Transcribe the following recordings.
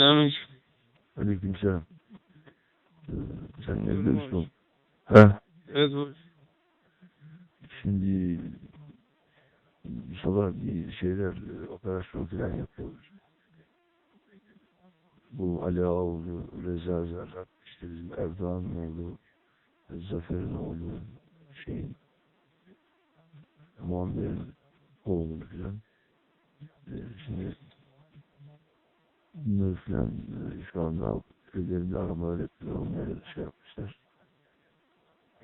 Selamünaleyküm. Aleykümselam. Ee, Sen abi. oğlum? Ha? Evet bu. Şimdi sabah bir şeyler e, operasyon falan yapıyoruz. Bu Ali Ağoğlu, Reza Zerrak, işte bizim Erdoğan'ın oğlu, Zafer'in oğlu, şeyin, Muammer'in oğlu falan. Ee, Şimdi falan e, şu anda köylerinde aramalar yapıyorlar, onları şey yapmışlar.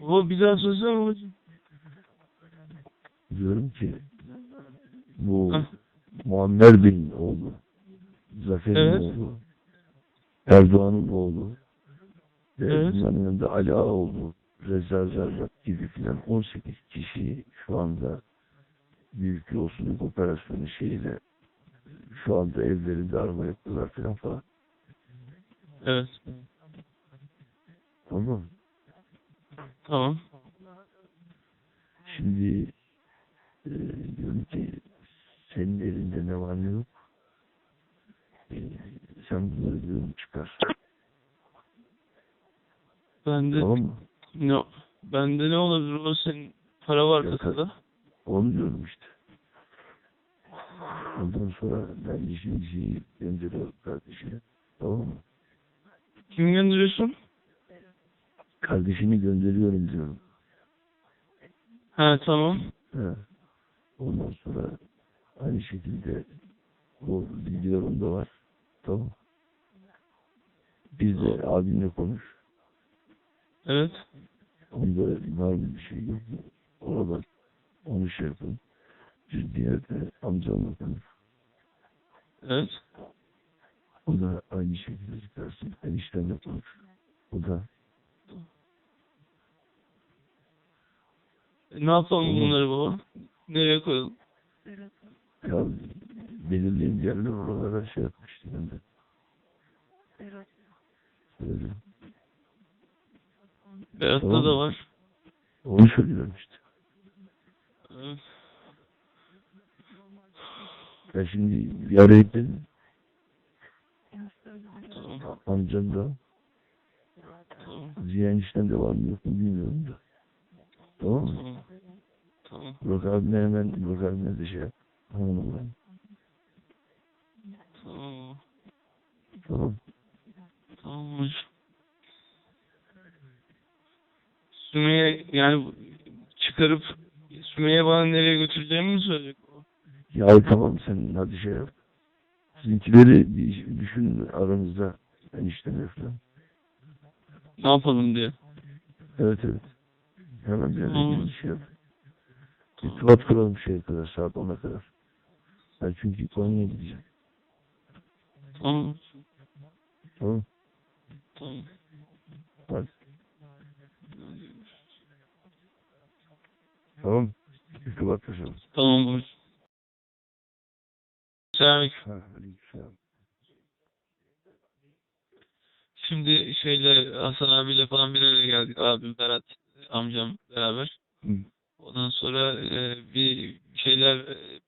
O bir daha söylesene babacığım. Diyorum ki bu. Muammer Bey'in oğlu, Zafer'in Evet. oğlu, Erdoğan'ın oğlu ve Evet. bunların yanında Ali Ağaoğlu, Reza Zerrak gibi filan 18 kişi şu anda büyük yolsuzluk operasyonu şeyiyle şu anda evlerinde arama yapıyorlar filan falan. Evet. Tamam? Tamam. Şimdi e, diyorum ki senin elinde ne var ne yok. E, sen bunları diyorum çıkar. Bende Tamam mı? ne bende ne olabilir o senin para var kasada. Onu diyorum işte. Ondan sonra ben işin şeyi gönderiyorum kardeşine. Tamam mı? Kim gönderiyorsun? Kardeşini gönderiyorum diyorum. Ha tamam. He. Ondan sonra aynı şekilde o bilgiler onda var. Tamam. Bir de abinle konuş. Evet. Onda var mı bir şey yok mu? Oradan onu şey yapın. Diğer de amcamla konuş. Evet. O da aynı şekilde çıkarsın. Eniştenle konuş. O da E, ne yapalım bunları baba? Nereye koyalım? ya belirleyen yerler oralara şey yapmıştı ben de. Öyle. Tamam. da var. Onu söylüyorum işte. Evet. Ben şimdi gidelim. Tamam. Amcam da. Ziya enişten de var mı yok mu bilmiyorum da. Tamam mı? Tamam. Burak abine hemen Burak abine de şey yap. Tamam mı? Tamam. Tamam. Tamam. Sümeyye yani çıkarıp Sümeyye bana nereye götüreceğimi mi söyleyecek? Ya tamam sen hadi şey yap. Sizinkileri düşün aranızda enişten falan. Ne yapalım diye. Evet evet. Hemen bir yere gidin, şey yap. İrtibat kuralım şeye kadar saat 10'a kadar. Ben çünkü Konya'ya gideceğim. Tamam. Tamam. Tamam. Hadi. Tamam. İrtibat kuralım. Tamam aleykümselam. Şimdi şeyle Hasan abiyle falan bir araya geldik. Abim Berat amcam beraber. Hı. Ondan sonra e, bir şeyler e,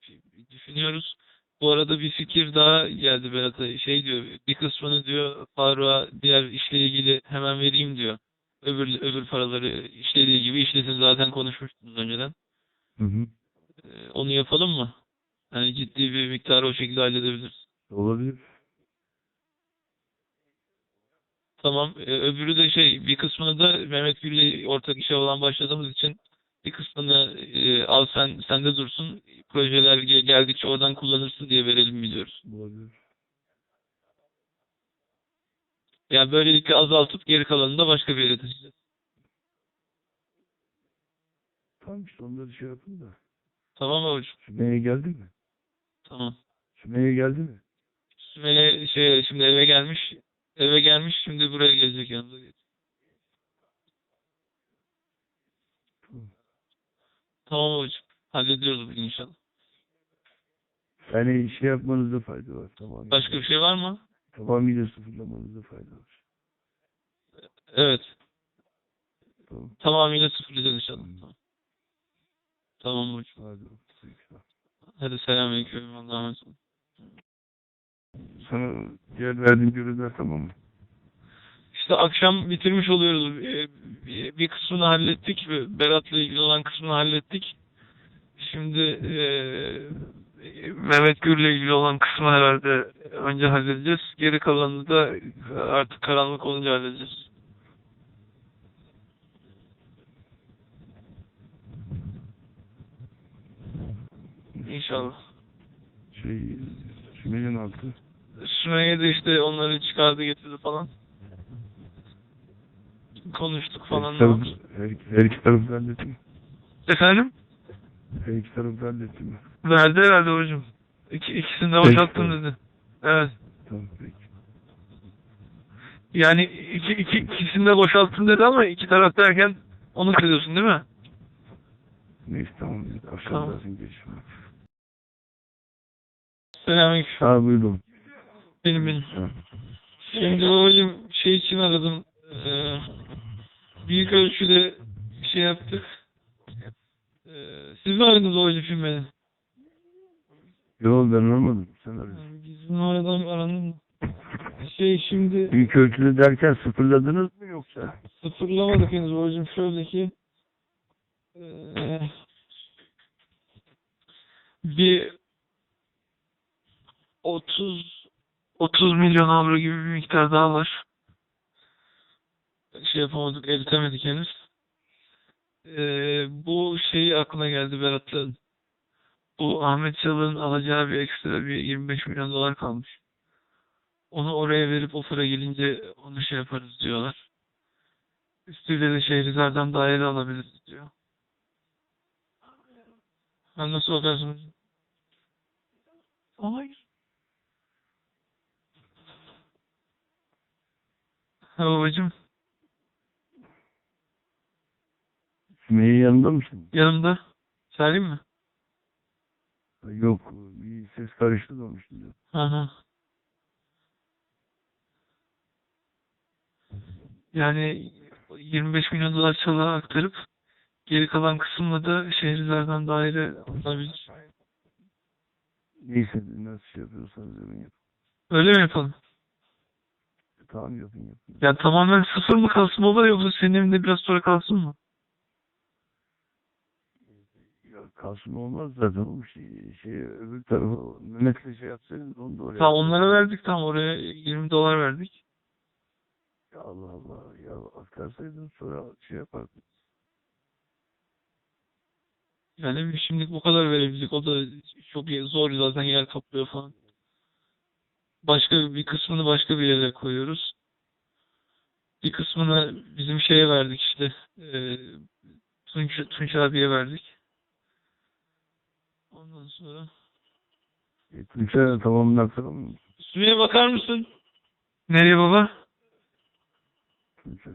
düşünüyoruz. Bu arada bir fikir daha geldi Berat'a. Şey diyor, bir kısmını diyor Faruk'a diğer işle ilgili hemen vereyim diyor. Öbür öbür paraları işlediği gibi işlesin zaten konuşmuştunuz önceden. Hı hı. E, onu yapalım mı? Yani ciddi bir miktarı o şekilde halledebiliriz. Olabilir. Tamam. E, öbürü de şey bir kısmını da Mehmet Gül'le ortak işe olan başladığımız için bir kısmını e, al sen sende dursun. Projeler ge- geldikçe oradan kullanırsın diye verelim biliyoruz. Olabilir. Yani böylelikle azaltıp geri kalanını da başka bir yere taşıyacağız. Tamam işte onları şey yapın da. Tamam mı hocam? Sümeyye geldi mi? Tamam. Sümeyye geldi mi? Sümeyye şey şimdi eve gelmiş. Eve gelmiş şimdi buraya gelecek yanımıza. Tamam. Tamam hocam. Hallediyoruz bugün inşallah. Yani şey yapmanızda fayda var. Tamam. Başka bir şey var mı? Tamamıyla sıfırlamanızda fayda var. Evet. Tamam. Tamamıyla sıfırlayacağız inşallah. Tamam. Tamam hocam. Hadi. Hadi selamünaleyküm. Allah'a emanet olun. Sana diğer verdiğim görevler tamam mı? İşte akşam bitirmiş oluyoruz. Ee, Bir kısmını hallettik. Berat'la ilgili olan kısmını hallettik. Şimdi eee Mehmet Gür'le ilgili olan kısmı herhalde önce halledeceğiz. Geri kalanını da artık karanlık olunca halledeceğiz. İnşallah. Şey, Sümeyye'nin altı. Sümeyye de işte onları çıkardı getirdi falan. Konuştuk falan. Her, tarafı, her, her iki tarafı halletti mi? Efendim? Her iki tarafı halletti mi? Verdi herhalde hocam. İki, ikisini de boşalttım dedi. Evet. Tamam peki. Yani iki, iki, ikisini de boşalttım dedi ama iki taraf derken onu kırıyorsun değil mi? Neyse tamam. Akşam Tamam. geçim. Selamünaleyküm. Ha buyurun. Benim benim. Şimdi babacığım şey için aradım. Ee, büyük ölçüde bir şey yaptık. Ee, siz mi aradınız babacığım şimdi beni? Yok ben anlamadım. Sen. Yani Bizim aradan aranın mı? Şey şimdi Büyük ölçüde derken sıfırladınız mı yoksa? sıfırlamadık henüz babacığım. Şöyle ki ee, bir 30 30 milyon avro gibi bir miktar daha var. Şey yapamadık, eritemedik henüz. Ee, bu şey aklına geldi Berat'ın. Bu Ahmet Çalık'ın alacağı bir ekstra bir 25 milyon dolar kalmış. Onu oraya verip o para gelince onu şey yaparız diyorlar. Üstüyle de Şehrizar'dan daire alabiliriz diyor. Ben nasıl hocam? Hayır. Ha babacım Sümeyye yanında mısın? yanımda. Söyleyeyim mi? Yok bir ses karıştı da diyorum. Hı hı. Yani 25 milyon dolar çalığa aktarıp geri kalan kısımla da Şehrizar'dan daire alabilir. Neyse nasıl şey yapıyorsanız yapın yapın. Öyle mi yapalım? Tamam yapın yapın. Ya tamamen sıfır mı kalsın baba yoksa senin evinde biraz sonra kalsın mı? Ya kalsın olmaz zaten oğlum şey, şey öbür tarafa Mehmet'le şey yapsaydınız onu da oraya. Tamam onlara verdik tamam oraya 20 dolar verdik. Ya Allah Allah ya aktarsaydın sonra şey yapardın. Yani şimdilik bu kadar verebildik. O da çok zor zaten yer kaplıyor falan. Başka bir kısmını başka bir yere koyuyoruz. Bir kısmını bizim şeye verdik işte. eee Tunç, Tunç abiye verdik. Ondan sonra E, Tunç'a tamamını aktaralım mı? Bakar mısın? Nereye baba? Tunç'a.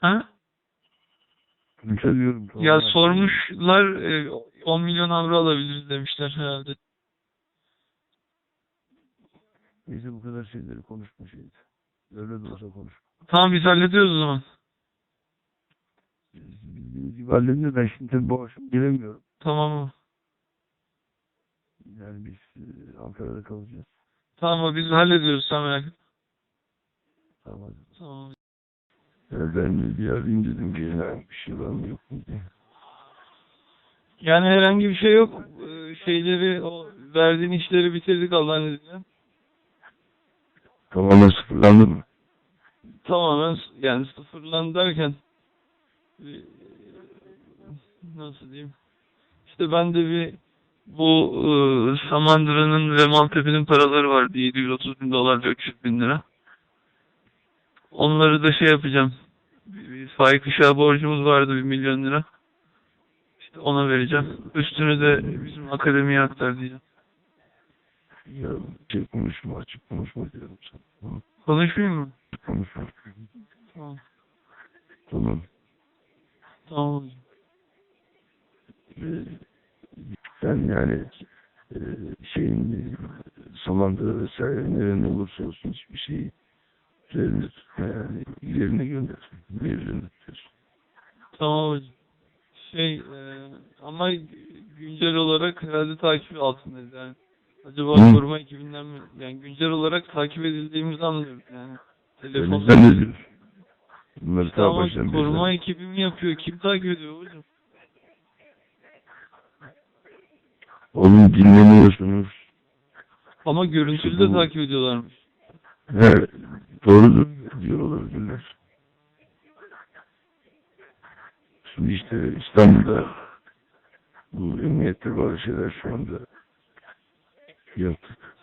Ha? Tunç'a diyorum. tamamını Ya sormuşlar e, 10 milyon avro alabiliriz demişler herhalde. Neyse bu kadar şeyleri konuşma şeydi. Öyle de olsa konuş. Tamam biz hallediyoruz o zaman. Gibi halledin ben şimdi tabii akşam gelemiyorum. Tamam mı? Yani biz e, Ankara'da kalacağız. Tamam biz hallediyoruz sen merak etme. Tamam. Tamam. Ya ben de bir arayayım dedim ki herhangi bir şey var mı yok mu diye. Yani herhangi bir şey yok. Ee, Şeyleri, o verdiğin işleri bitirdik Allah'ın izniyle. Tamamen sıfırlandı mı? Tamamen yani sıfırlan derken e, nasıl diyeyim? İşte ben de bir bu e, Samandıra'nın ve Maltepe'nin paraları vardı. 730 bin dolar ve 300 bin lira. Onları da şey yapacağım. Bir, bir Faik Işık'a borcumuz vardı 1 milyon lira. İşte ona vereceğim. Üstünü de bizim akademiye aktar diyeceğim. Ya şey konuşma açık konuşma diyorum sana. Konuşmayayım mı? Konuşma. Tamam. Tamam. Tamam. Ee, sen yani e, şeyin Samandıra vesaire nerede olursa olsun hiçbir şeyi üzerinde tutma yani yerine gönder. Yerine tutuyorsun. Tamam hocam. Şey e, ama güncel olarak herhalde takip altındayız yani. Acaba Hı. koruma ekibinden mi? Yani güncel olarak takip edildiğimizi anlıyorum yani. Telefonda. Ne diyorsun? Bunları İşte ama baştan koruma beri- ekibi mi yapıyor? Kim takip ediyor hocam? Oğlum dinleniyorsunuz. Ama görüntülü de takip ediyorlarmış. He, doğrudur diyor olabilirler. Şimdi işte İstanbul'da bu emniyette bazı şeyler şu anda yaptık.